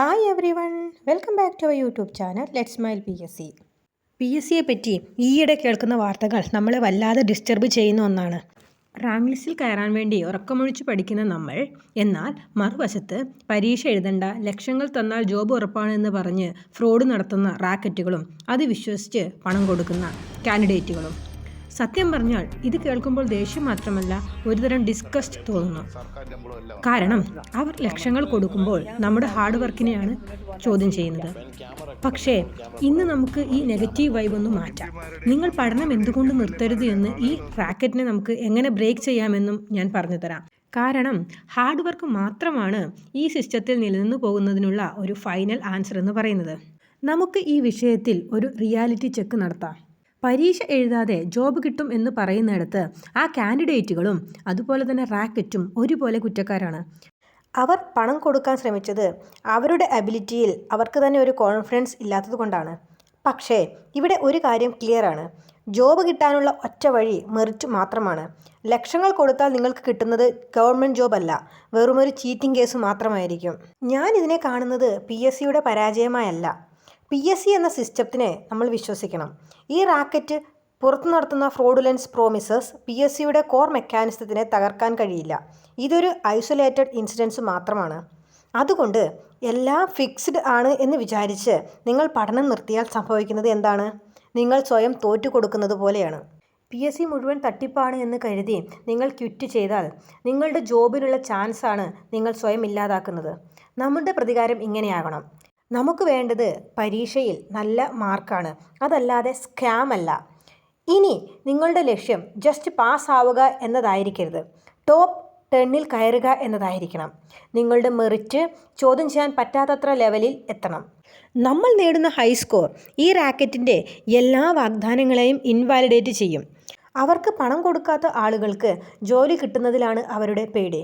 Hi everyone welcome back to our YouTube channel let smile P S C P S സിയെ പറ്റി ഈയിടെ കേൾക്കുന്ന വാർത്തകൾ നമ്മളെ വല്ലാതെ ഡിസ്റ്റർബ് ചെയ്യുന്ന ഒന്നാണ്. റാങ്ക് ലിസ്റ്റിൽ കയറാൻ വേണ്ടി ഉറക്കമൊഴിച്ച് പഠിക്കുന്ന നമ്മൾ എന്നാൽ മറുവശത്ത് പരീക്ഷ എഴുതണ്ട ലക്ഷങ്ങൾ തന്നാൽ ജോബ് ഉറപ്പാണ് എന്ന് പറഞ്ഞ് ഫ്രോഡ് നടത്തുന്ന റാക്കറ്റുകളും അത് വിശ്വസിച്ച് പണം കൊടുക്കുന്ന കാൻഡിഡേറ്റുകളും സത്യം പറഞ്ഞാൽ ഇത് കേൾക്കുമ്പോൾ ദേഷ്യം മാത്രമല്ല ഒരുതരം ഡിസ്കസ്റ്റ് തോന്നുന്നു. കാരണം അവർ ലക്ഷങ്ങൾ കൊടുക്കുമ്പോൾ നമ്മുടെ ഹാർഡ് വർക്കിനെയാണ് ചോദ്യം ചെയ്യുന്നത്. പക്ഷേ ഇന്ന് നമുക്ക് ഈ നെഗറ്റീവ് വൈബ് ഒന്ന് മാറ്റാം. നിങ്ങൾ പഠനം എന്തുകൊണ്ട് നിർത്തരുത് എന്ന് ഈ റാക്കറ്റിനെ നമുക്ക് എങ്ങനെ ബ്രേക്ക് ചെയ്യാമെന്നും ഞാൻ പറഞ്ഞു തരാം കാരണം ഹാർഡ് വർക്ക് മാത്രമാണ് ഈ സിസ്റ്റത്തിൽ നിലനിന്ന് പോകുന്നതിനുള്ള ഒരു ഫൈനൽ ആൻസർ എന്ന് പറയുന്നത്. നമുക്ക് ഈ വിഷയത്തിൽ ഒരു റിയാലിറ്റി ചെക്ക് നടത്താം. പരീക്ഷ എഴുതാതെ ജോബ് കിട്ടും എന്ന് പറയുന്നിടത്ത് ആ കാൻഡിഡേറ്റുകളും അതുപോലെ തന്നെ റാക്കറ്റും ഒരുപോലെ കുറ്റക്കാരാണ്. അവർ പണം കൊടുക്കാൻ ശ്രമിച്ചത് അവരുടെ അബിലിറ്റിയിൽ അവർക്ക് തന്നെ ഒരു കോൺഫിഡൻസ് ഇല്ലാത്തതുകൊണ്ടാണ് പക്ഷേ ഇവിടെ ഒരു കാര്യം ക്ലിയർ ആണ്. ജോബ് കിട്ടാനുള്ള ഒറ്റ വഴി മെറിറ്റ് മാത്രമാണ്. ലക്ഷങ്ങൾ കൊടുത്താൽ നിങ്ങൾക്ക് കിട്ടുന്നത് ഗവൺമെന്റ് ജോബ് അല്ല വെറുമൊരു ചീറ്റിംഗ് കേസ് മാത്രമായിരിക്കും. ഞാൻ ഇതിനെ കാണുന്നത് പി എസ് സിയുടെ പരാജയമായല്ല. പി എസ് സി എന്ന സിസ്റ്റത്തിനെ നമ്മൾ വിശ്വസിക്കണം. ഈ റാക്കറ്റ് പുറത്തു നടത്തുന്ന ഫ്രോഡുലൻസ് പ്രോമിസസ് പി എസ് സിയുടെ കോർ മെക്കാനിസത്തിനെ തകർക്കാൻ കഴിയില്ല. ഇതൊരു ഐസൊലേറ്റഡ് ഇൻസിഡൻസ് മാത്രമാണ്. അതുകൊണ്ട് എല്ലാം ഫിക്സ്ഡ് ആണ് എന്ന് വിചാരിച്ച് നിങ്ങൾ പഠനം നിർത്തിയാൽ സംഭവിക്കുന്നത് എന്താണ്? നിങ്ങൾ സ്വയം തോറ്റു കൊടുക്കുന്നത് പോലെയാണ്. പി എസ് സി മുഴുവൻ തട്ടിപ്പാണ് എന്ന് കരുതി നിങ്ങൾ ക്വിറ്റ് ചെയ്താൽ നിങ്ങളുടെ ജോബിനുള്ള ചാൻസാണ് നിങ്ങൾ സ്വയം ഇല്ലാതാക്കുന്നത്. നമ്മുടെ പ്രതികാരം ഇങ്ങനെയാകണം. നമുക്ക് വേണ്ടത് പരീക്ഷയിൽ നല്ല മാർക്കാണ്. അതല്ലാതെ സ്കാം അല്ല. ഇനി നിങ്ങളുടെ ലക്ഷ്യം ജസ്റ്റ് പാസ് ആവുക എന്നതായിരിക്കരുത്. ടോപ്പ് ടെണ്ണിൽ കയറുക എന്നതായിരിക്കണം. നിങ്ങളുടെ മെറിറ്റ് ചോദ്യം ചെയ്യാൻ പറ്റാത്തത്ര ലെവലിൽ എത്തണം. നമ്മൾ നേടുന്ന ഹൈ സ്കോർ ഈ റാക്കറ്റിന്റെ എല്ലാ വാഗ്ദാനങ്ങളെയും ഇൻവാലിഡേറ്റ് ചെയ്യും. അവർക്ക് പണം കൊടുക്കാത്ത ആളുകൾക്ക് ജോലി കിട്ടുന്നതിലാണ് അവരുടെ പേടി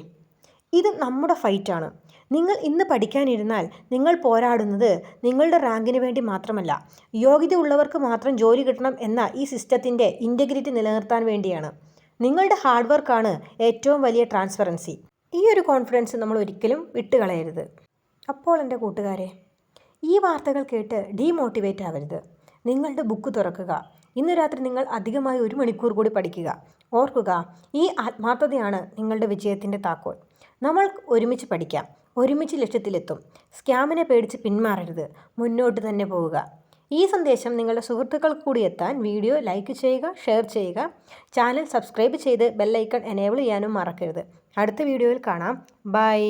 ഇത് നമ്മുടെ ഫൈറ്റാണ് നിങ്ങൾ ഇന്ന് പഠിക്കാനിരുന്നാൽ നിങ്ങൾ പോരാടുന്നത് നിങ്ങളുടെ റാങ്കിന് വേണ്ടി മാത്രമല്ല. യോഗ്യത ഉള്ളവർക്ക് മാത്രം ജോലി കിട്ടണം എന്ന ഈ സിസ്റ്റത്തിന്റെ ഇന്റഗ്രിറ്റി നിലനിർത്താൻ വേണ്ടിയാണ്. നിങ്ങളുടെ ഹാർഡ് വർക്കാണ് ഏറ്റവും വലിയ ട്രാൻസ്പെറൻസി ഈ ഒരു കോൺഫിഡൻസ് നമ്മൾ ഒരിക്കലും വിട്ടുകളയരുത്. അപ്പോൾ എന്റെ കൂട്ടുകാരെ ഈ വാർത്തകൾ കേട്ട് ഡീമോട്ടിവേറ്റ് ആവരുത്. നിങ്ങളുടെ ബുക്ക് തുറക്കുക. ഇന്ന് രാത്രി നിങ്ങൾ അധികമായി ഒരു മണിക്കൂർ കൂടി പഠിക്കുക. ഓർക്കുക ഈ ആത്മാർത്ഥതയാണ് നിങ്ങളുടെ വിജയത്തിന്റെ താക്കോൽ. നമ്മൾ ഒരുമിച്ച് പഠിക്കാം. ഒരുമിച്ച് ലക്ഷ്യത്തിലെത്തും. സ്കാമിനെ പേടിച്ച് പിന്മാറരുത്. മുന്നോട്ട് തന്നെ പോവുക. ഈ സന്ദേശം നിങ്ങളുടെ സുഹൃത്തുക്കൾക്ക് കൂടി എത്താൻ വീഡിയോ ലൈക്ക് ചെയ്യുക ഷെയർ ചെയ്യുക. ചാനൽ സബ്സ്ക്രൈബ് ചെയ്ത് ബെല്ലൈക്കൺ എനേബിൾ ചെയ്യാനും മറക്കരുത്. അടുത്ത വീഡിയോയിൽ കാണാം. ബൈ.